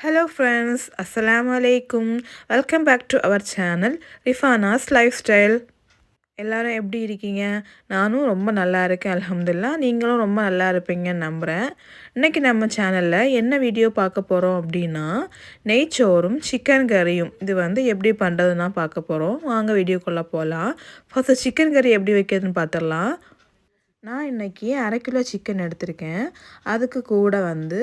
Hello friends அஸ்ஸலாமு அலைக்கும் welcome back to our channel Rifana's lifestyle எல்லோரும் எப்படி இருக்கீங்க? நானும் ரொம்ப நல்லா இருக்கேன் அலமதுல்லா நீங்களும் ரொம்ப நல்லா இருப்பீங்கன்னு நம்புகிறேன் இன்றைக்கி நம்ம சேனலில் என்ன வீடியோ பார்க்க போகிறோம் அப்படின்னா நெய்ச்சோறும் சிக்கன் கறியும் இது வந்து எப்படி பண்ணுறதுன்னா பார்க்க போகிறோம் வாங்க வீடியோக்குள்ளே போகலாம் ஃபஸ்ட்டு சிக்கன் கறி எப்படி வைக்கிறதுன்னு பார்த்துடலாம். நான் இன்றைக்கி அரை கிலோ சிக்கன் எடுத்திருக்கேன். அதுக்கு கூட வந்து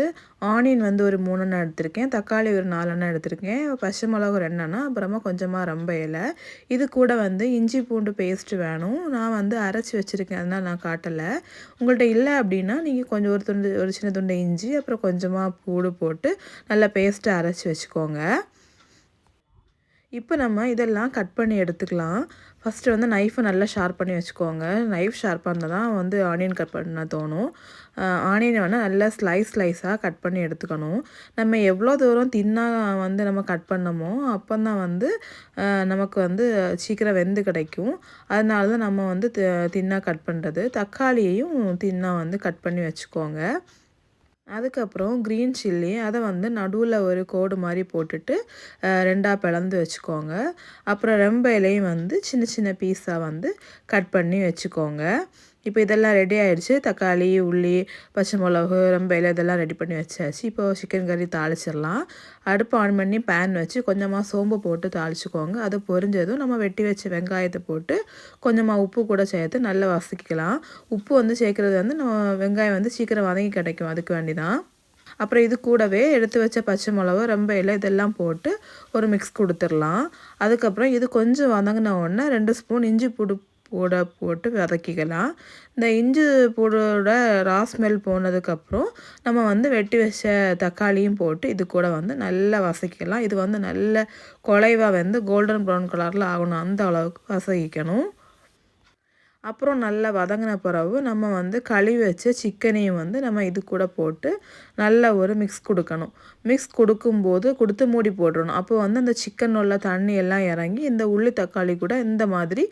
ஆனியன் வந்து ஒரு மூணுண்ணா எடுத்திருக்கேன். தக்காளி ஒரு நாலெண்ணா எடுத்திருக்கேன். பச்சை மிளகு ரெண்டெண்ணா அப்புறமா கொஞ்சமாக ரொம்ப இலை. இது கூட வந்து இஞ்சி பூண்டு பேஸ்ட்டு வேணும். நான் வந்து அரைச்சி வச்சுருக்கேன். அதனால் நான் காட்டலை. உங்கள்கிட்ட இல்லை அப்படின்னா நீங்கள் கொஞ்சம் ஒரு துண்டு ஒரு சின்ன துண்டு இஞ்சி அப்புறம் கொஞ்சமாக பூடு போட்டு நல்லா பேஸ்ட்டு அரைச்சி வச்சுக்கோங்க. இப்போ நம்ம இதெல்லாம் கட் பண்ணி எடுத்துக்கலாம். ஃபஸ்ட்டு வந்து நைஃபை நல்லா ஷார்ப் பண்ணி வச்சுக்கோங்க. நைஃப் ஷார்ப்பாக இருந்தால் தான் வந்து ஆனியன் கட் பண்ண தோணும். ஆனியனை வந்து நல்லா ஸ்லைஸ் ஸ்லைஸாக கட் பண்ணி எடுத்துக்கணும். நம்ம எவ்வளோ தூரம் தின்னாக வந்து நம்ம கட் பண்ணமோ அப்போ தான் வந்து நமக்கு வந்து சீக்கிரம் வெந்து கிடைக்கும். அதனால தான் நம்ம வந்து தின்னாக கட் பண்ணுறது தக்காளியையும் தின்னாக வந்து கட் பண்ணி வச்சுக்கோங்க. அதுக்கப்புறம் க்ரீன் சில்லி அதை வந்து நடுவில் ஒரு கோடு மாதிரி போட்டுட்டு ரெண்டாக பிளந்து வச்சுக்கோங்க. அப்புறம் ரெம்ப இலையும் வந்து சின்ன சின்ன பீஸாக வந்து கட் பண்ணி வச்சுக்கோங்க. இப்போ இதெல்லாம் ரெடி ஆகிடுச்சு தக்காளி உள்ளி பச்சை மிளகு ரம்பையில் இலை இதெல்லாம் ரெடி பண்ணி வச்சாச்சு. இப்போ சிக்கன் கறி தாளிச்சிடலாம். அடுப்பு ஆன் பண்ணி பேன் வச்சு கொஞ்சமாக சோம்பு போட்டு தாளிச்சுக்கோங்க. அது பொரிஞ்சதும் நம்ம வெட்டி வச்ச வெங்காயத்தை போட்டு கொஞ்சமாக உப்பு கூட சேர்த்து நல்லா வசக்கிக்கலாம் உப்பு வந்து சேர்க்குறது வந்து நம்ம வெங்காயம் வந்து சீக்கிரம் வதங்கி கிடைக்கும். அதுக்கு வேண்டி தான் அப்புறம் இது கூடவே எடுத்து வச்ச பச்சை மிளகு ரொம்ப இலை இதெல்லாம் போட்டு ஒரு மிக்ஸ் கொடுத்துடலாம். அதுக்கப்புறம் இது கொஞ்சம் வதங்கின உடனே ரெண்டு ஸ்பூன் இஞ்சி புடு போட போட்டு வதக்கிக்கலாம். இந்த இஞ்சி பூடோட ரா ஸ்மெல் போனதுக்கப்புறம் நம்ம வந்து வெட்டி வச்ச தக்காளியும் போட்டு இது கூட வந்து நல்லா வசக்கிக்கலாம் இது வந்து நல்ல குலைவாக வந்து கோல்டன் ப்ரௌன் கலரில் ஆகணும். அந்த அளவுக்கு வசக்கிக்கணும் அப்புறம் நல்லா வதங்கின பிறகு நம்ம வந்து கழுவி வச்ச சிக்கனையும் வந்து நம்ம இது கூட போட்டு நல்ல ஒரு மிக்ஸ் கொடுக்கணும். மிக்ஸ் கொடுக்கும்போது கொடுத்து மூடி போட்டுடணும் அப்போ வந்து அந்த சிக்கன் உள்ள தண்ணி எல்லாம் இறங்கி இந்த உள்ளி தக்காளி கூட இந்த மாதிரி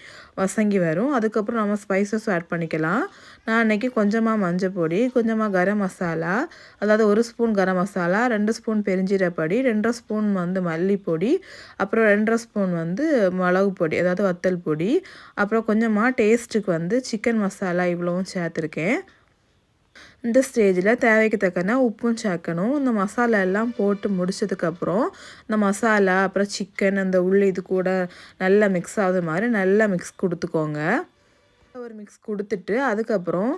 வசங்கி வரும். அதுக்கப்புறம் நம்ம ஸ்பைசஸ் ஆட் பண்ணிக்கலாம். நான் அன்றைக்கி கொஞ்சமாக மஞ்சள் பொடி கொஞ்சமாக கரம் மசாலா அதாவது ஒரு ஸ்பூன் கரம் மசாலா ரெண்டு ஸ்பூன் பெருஞ்சீரப்பொடி ரெண்டரை ஸ்பூன் வந்து மல்லிப்பொடி அப்புறம் ரெண்டரை ஸ்பூன் வந்து மிளகு பொடி அதாவது வத்தல் பொடி அப்புறம் கொஞ்சமாக டேஸ்ட்டு டேஸ்ட்டுக்கு வந்து சிக்கன் மசாலா இவ்வளோவும் சேர்த்துருக்கேன். இந்த ஸ்டேஜில் தேவைக்கு தக்கன உப்பும் சேர்க்கணும். இந்த மசாலா எல்லாம் போட்டு முடிச்சதுக்கப்புறம் இந்த மசாலா அப்புறம் சிக்கன் அந்த உள்ளி இது கூட நல்லா மிக்ஸ் ஆகுது மாதிரி நல்லா மிக்ஸ் கொடுத்துக்கோங்க. ஒரு மிக்ஸ் கொடுத்துட்டு அதுக்கப்புறம்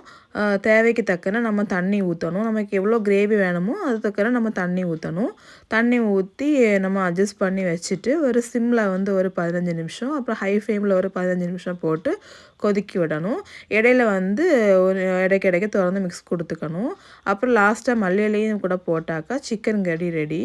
தேவைக்கு தக்கன நம்ம தண்ணி ஊற்றணும் நமக்கு எவ்வளோ கிரேவி வேணுமோ அது தக்கன நம்ம தண்ணி ஊற்றணும் தண்ணி ஊற்றி நம்ம அட்ஜஸ்ட் பண்ணி வச்சுட்டு ஒரு சிம்மில் வந்து ஒரு பதினஞ்சு நிமிஷம் அப்புறம் ஹை ஃப்ளேமில் ஒரு பதினஞ்சு நிமிஷம் போட்டு கொதிக்கி விடணும். இடையில வந்து ஒரு இடைக்கு திறந்து மிக்ஸ் கொடுத்துக்கணும். அப்புறம் லாஸ்ட்டாக மல்லியிலையும் கூட போட்டாக்கா சிக்கன் கறி ரெடி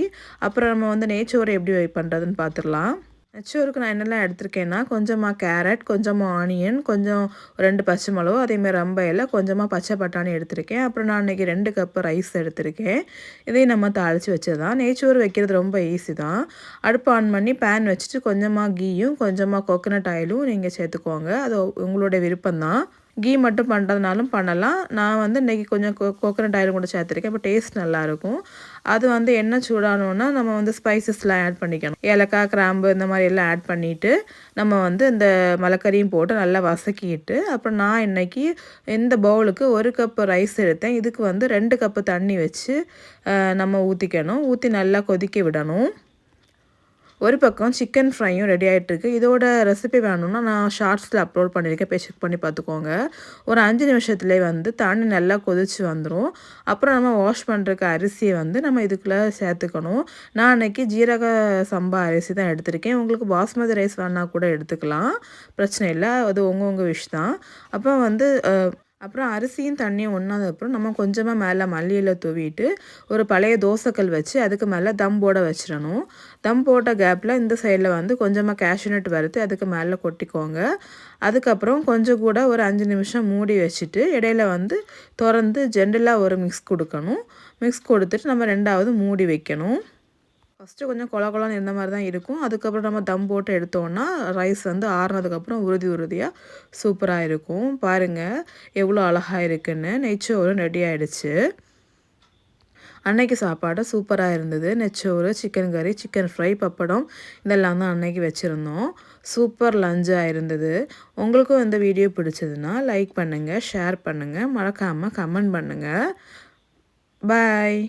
அப்புறம் நம்ம வந்து நேச்சோரை எப்படி பண்ணுறதுன்னு பார்த்துடலாம் நெச்சோருக்கு நான் என்னெல்லாம் எடுத்திருக்கேன்னா கொஞ்சமாக கேரட் கொஞ்சமாக ஆனியன் கொஞ்சம் ரெண்டு பச்சை மிளகு அதேமாதிரி ரொம்ப கொஞ்சமாக பச்சை பட்டாணி எடுத்திருக்கேன். அப்புறம் நான் இன்றைக்கி ரெண்டு கப்பு ரைஸ் எடுத்திருக்கேன். இதையும் நம்ம தாளித்து வச்சதான் நெய்ச்சோறு வைக்கிறது ரொம்ப ஈஸி தான். அடுப்பு ஆன் பண்ணி பேன் வச்சுட்டு கொஞ்சமாக கீயும் கொஞ்சமாக கொக்கனட் ஆயிலும் நீங்கள் சேர்த்துக்கோங்க. அது உங்களோட விருப்பம்தான் கீ மட்டும் பண்ணுறதுனாலும் பண்ணலாம். நான் வந்து இன்றைக்கி கொஞ்சம் கோ கோக்கனட் ஆயில் கூட சேர்த்துருக்கேன். அப்போ டேஸ்ட் நல்லாயிருக்கும் அது வந்து என்ன சூடானோன்னா நம்ம வந்து ஸ்பைசஸ்லாம் ஆட் பண்ணிக்கணும். ஏலக்காய் கிராம்பு இந்த மாதிரி எல்லாம் ஆட் பண்ணிவிட்டு நம்ம வந்து இந்த மலக்கறியும் போட்டு நல்லா வசக்கிட்டு அப்புறம் நான் இன்றைக்கி இந்த பவுலுக்கு ஒரு கப்பு ரைஸ் எடுத்தேன். இதுக்கு வந்து ரெண்டு கப்பு தண்ணி வச்சு நம்ம ஊற்றிக்கணும் ஊற்றி நல்லா கொதிக்க விடணும். ஒரு பக்கம் சிக்கன் ஃப்ரையும் ரெடி ஆகிட்டுருக்கு இதோட ரெசிபி வேணும்னா நான் ஷார்ட்ஸில் அப்லோட் பண்ணியிருக்கேன். போய் செக் பண்ணி பார்த்துக்கோங்க. ஒரு அஞ்சு நிமிஷத்துலேயே வந்து தண்ணி நல்லா கொதிச்சு வந்துடும் அப்புறம் நம்ம வாஷ் பண்ணுறக்கு அரிசியை வந்து நம்ம இதுக்குள்ளே சேர்த்துக்கணும். நான் அன்றைக்கி ஜீரக சம்பா அரிசி தான் எடுத்திருக்கேன். உங்களுக்கு பாஸ்மதி ரைஸ் வேணால் கூட எடுத்துக்கலாம். பிரச்சனை இல்லை. அது உங்கள் உங்கள் விஷ் தான். அப்போ வந்து அப்புறம் அரிசியும் தண்ணியும் ஒன்றாதப்புறம் நம்ம கொஞ்சமாக மேலே மல்லியில் தூவிட்டு ஒரு பழைய தோசைக்கல் வச்சு அதுக்கு மேலே தம் போட வச்சிடணும். தம் போட்ட கேப்பில் இந்த சைடில் வந்து கொஞ்சமாக கேஷ்யூநட் வறுத்து அதுக்கு மேலே கொட்டிக்கோங்க. அதுக்கப்புறம் கொஞ்சம் கூட ஒரு அஞ்சு நிமிஷம் மூடி வச்சுட்டு இடையில வந்து திறந்து ஜென்ரலாக ஒரு மிக்ஸ் கொடுக்கணும். மிக்ஸ் கொடுத்துட்டு நம்ம ரெண்டாவது மூடி வைக்கணும். ஃபஸ்ட்டு கொஞ்சம் கொல இருந்த மாதிரி தான் இருக்கும். அதுக்கப்புறம் நம்ம தம் போட்டு எடுத்தோன்னா ரைஸ் வந்து ஆறுனதுக்கப்புறம் உறுதி உறுதியாக சூப்பராக இருக்கும். பாருங்கள் எவ்வளோ அழகாக இருக்குன்னு. நெய்ச்சோறும் ரெடி ஆகிடுச்சு அன்னைக்கு சாப்பாடு சூப்பராக இருந்தது. நெச்சோறு chicken curry chicken fry pappadam இதெல்லாம் தான் அன்னைக்கு வச்சுருந்தோம். சூப்பர் லஞ்சாக இருந்தது. உங்களுக்கும் இந்த வீடியோ பிடிச்சதுன்னா லைக் பண்ணுங்கள் ஷேர் பண்ணுங்கள் மறக்காமல் கமெண்ட் பண்ணுங்கள் பாய்